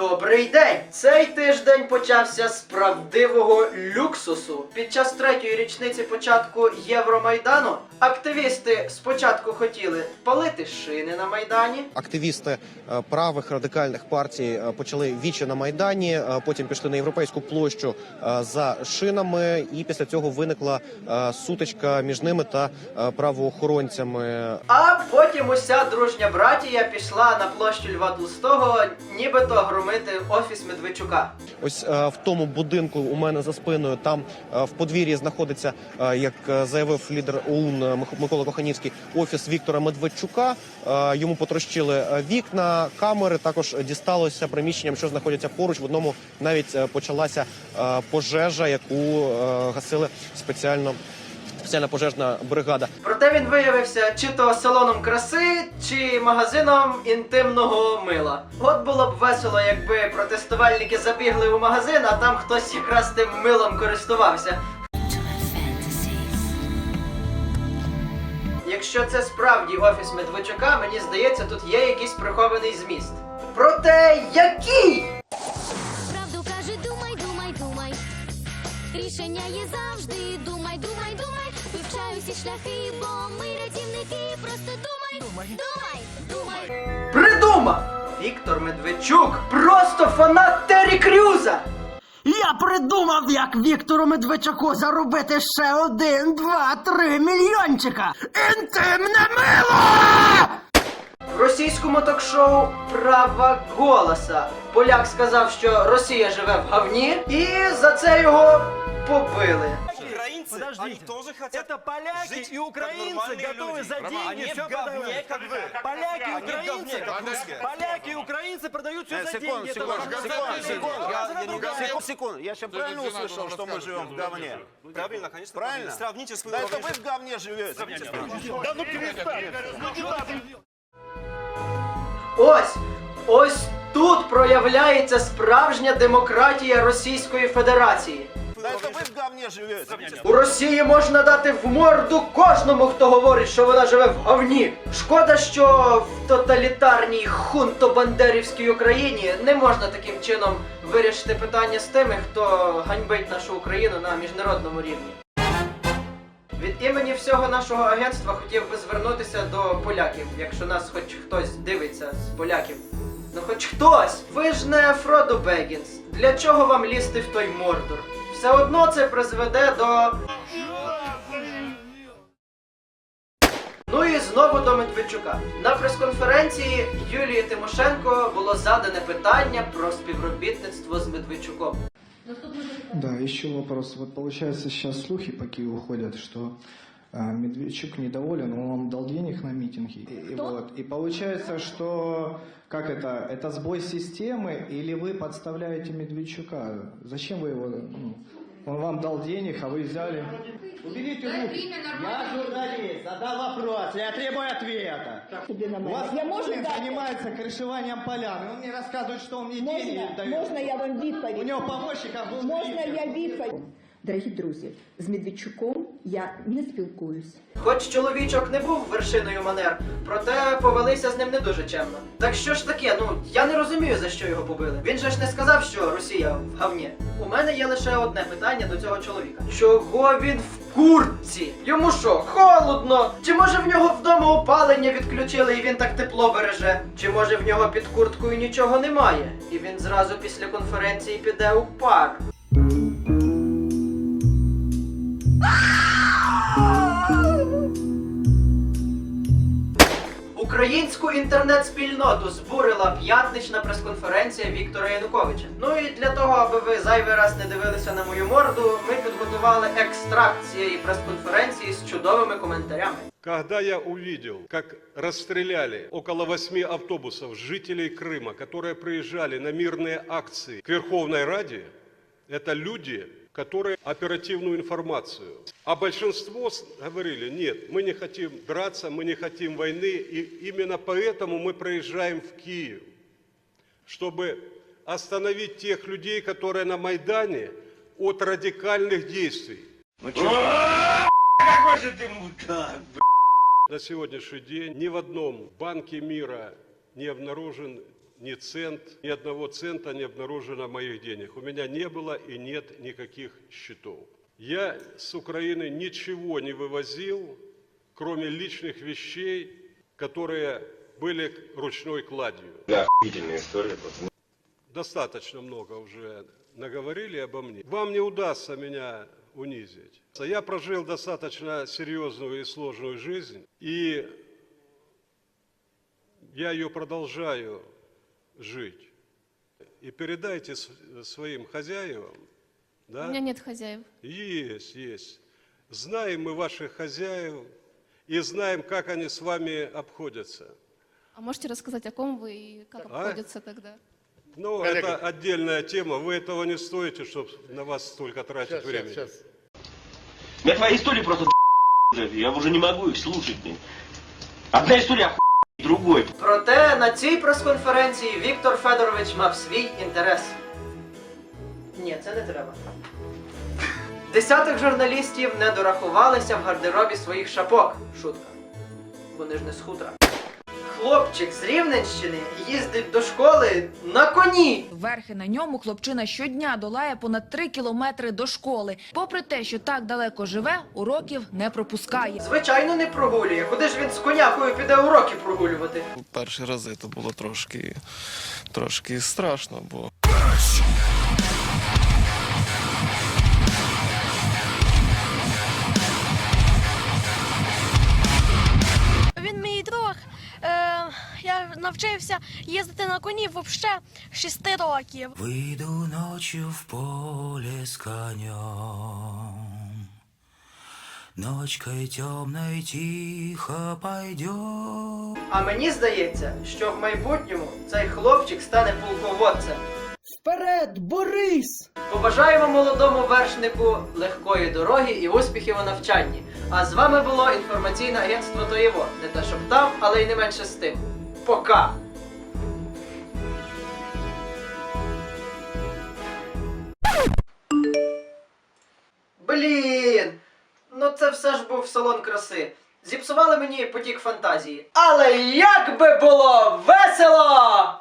Добрий день! Цей тиждень почався з правдивого люксусу. Під час третьої річниці початку Євромайдану активісти спочатку хотіли палити шини на майдані. Активісти е, правих радикальних партій е, почали вічі на майдані. е, Потім пішли на європейську площу за шинами, і після цього виникла сутичка між ними та правоохоронцями. А потім уся дружня братія пішла на площу Льва Толстого, нібито громити офіс Медведчука. Ось в тому будинку у мене за спиною там в подвір'ї знаходиться, як заявив лідер ОУН Микола Коханівський, офіс Віктора Медведчука. Е, Йому потрощили е, вікна, камери. Також дісталося приміщенням, що знаходяться поруч. В одному навіть е, почалася пожежа, яку гасили спеціально. Спеціальна пожежна бригада. Проте він виявився чи то салоном краси, чи магазином інтимного мила. От було б весело, якби протестувальники забігли у магазин, а там хтось якраз тим милом користувався. Якщо це справді офіс Медведчука, мені здається, тут є якийсь прихований зміст. Проте який? Правду каже, думай, думай, думай. Рішення є завжди. Думай, думай, думай. Вивчай усі шляхи, бо ми рятівники. Просто думай, думай, думай, думай. Придумав! Віктор Медведчук просто фанат Террі Крюза! Я придумав, як Віктору Медведчуку заробити ще один, два, три мільйончика. Інтимне мило! Російському ток-шоу Права голоса поляк сказав, що Росія живе в говні, і за це його побили Украинцы, они Подождите, тоже хотят это поляки жить и как украинцы нормальные готовы люди. за Рома, деньги они все в говне, как вы. Поляки и Они в говне, украинцы, как русские. поляки и украинцы продают все Э, за секунду, деньги. Это секунду, ваша секунду, стратегия. секунду. Я- Разная я не другая. секунду, секунду. Я сейчас правильно услышал, что мы живем в говне? Правильно, конечно. Правильно? Сравните с Да это вы в говне живете. Ось ось тут проявляється справжня демократія Російської Федерації. Говне живете. У Росії можна дати в морду кожному, хто говорить, що вона живе в говні. Шкода, що в тоталітарній хунто-бандерівській Україні не можна таким чином вирішити питання з тими, хто ганьбить нашу Україну на міжнародному рівні. Від імені всього нашого агентства хотів би звернутися до поляків, якщо нас хоч хтось дивиться з поляків. Ну хоч хтось! Ви ж не Фродо Бегінс. Для чого вам лізти в той мордор? Все одно це призведе до. Ну і знову до Медведчука. На прес-конференції Юлії Тимошенко було задане питання про співробітництво з Медведчуком. Да, еще вопрос. Вот получается сейчас слухи по уходят, ходят, что Медведчук недоволен, он вам дал денег на митинги. И, и вот. И получается, что как это? Это сбой системы или вы подставляете Медведчука? Зачем вы его? ну, он вам дал денег, а вы взяли. Уберите руки. Я журналист, задал вопрос, я требую ответа. У вас Я можу Путин дати? занимается крышеванием полян. и Он мне рассказывает, что он мне деньги Можна, дает. можна я вам У відповідь? него помощников был Можна спикер. я відповідь? Дорогі друзі, з Медведчуком я не спілкуюсь. Хоч чоловічок не був вершиною манер, проте повелися з ним не дуже чемно. Так що ж таке, ну я не розумію, за що його побили. Він же ж не сказав, що Росія в говні. У мене є лише одне питання до цього чоловіка: чого він в куртці? Йому що, холодно? Чи може в нього вдома опалення відключили і він так тепло береже? Чи може в нього під курткою нічого немає? І він зразу після конференції піде у пар. Українську інтернет-спільноту збурила п'ятнична прес-конференція Віктора Януковича. Ну і для того, аби ви зайвий раз не дивилися на мою морду, ми підготували екстракт цієї прес-конференції з чудовими коментарями. Когда я увидел, как расстреляли около восьми автобусов жителей Крыма, которые приезжали на мирные акции к Верховной Раде, это люди, которые оперативную информацию. А большинство говорили, нет, мы не хотим драться, мы не хотим войны, и именно поэтому мы приезжаем в Киев, чтобы остановить тех людей, которые на Майдане, от радикальных действий. На сегодняшний день ни в одном банке мира не обнаружен ни цент, ни одного цента не обнаружено моих денег. У меня не было и нет никаких счетов. Я с Украины ничего не вывозил, кроме личных вещей, которые были ручной кладью. Достаточно много уже наговорили обо мне. Вам не удастся меня унизить. Я прожил достаточно серьезную и сложную жизнь, и я ее продолжаю жить. И передайте своим хозяевам, да? У меня нет хозяев. Есть, есть. Знаем мы ваших хозяев и знаем, как они с вами обходятся. А можете рассказать, о ком вы и как А? обходятся тогда? Ну, это отдельная тема. Вы этого не стоите, чтобы на вас столько тратить времени. Я твои истории просто уже, я уже не могу их слушать. Одна история охуенная, другой. Проте на цій прес-конференції Віктор Федорович мав свій інтерес. Ні, це не треба. Десяток журналістів не дорахувалися в гардеробі своїх шапок. Шутка. Вони ж не з хутра. Хлопчик з Рівненщини їздить до школи на коні. Верхи на ньому хлопчина щодня долає понад три кілометри до школи. Попри те, що так далеко живе, уроків не пропускає. Звичайно, не прогулює. Куди ж він з конякою піде уроки прогулювати? Перші рази це було трошки, трошки страшно, бо навчився їздити на коні взагалі 6 років. Выйду ночью в поле с конем. Ночкой темной тихо пойдем. А мені здається, що в майбутньому цей хлопчик стане полководцем. Вперед, Борис! Побажаємо молодому вершнику легкої дороги і успіхів у навчанні. А з вами було інформаційне агентство Тоєво. Не те, щоб там, але й не менше з тим. Пока! Блін! Ну це все ж був салон краси. Зіпсували мені потік фантазії. Але як би було весело!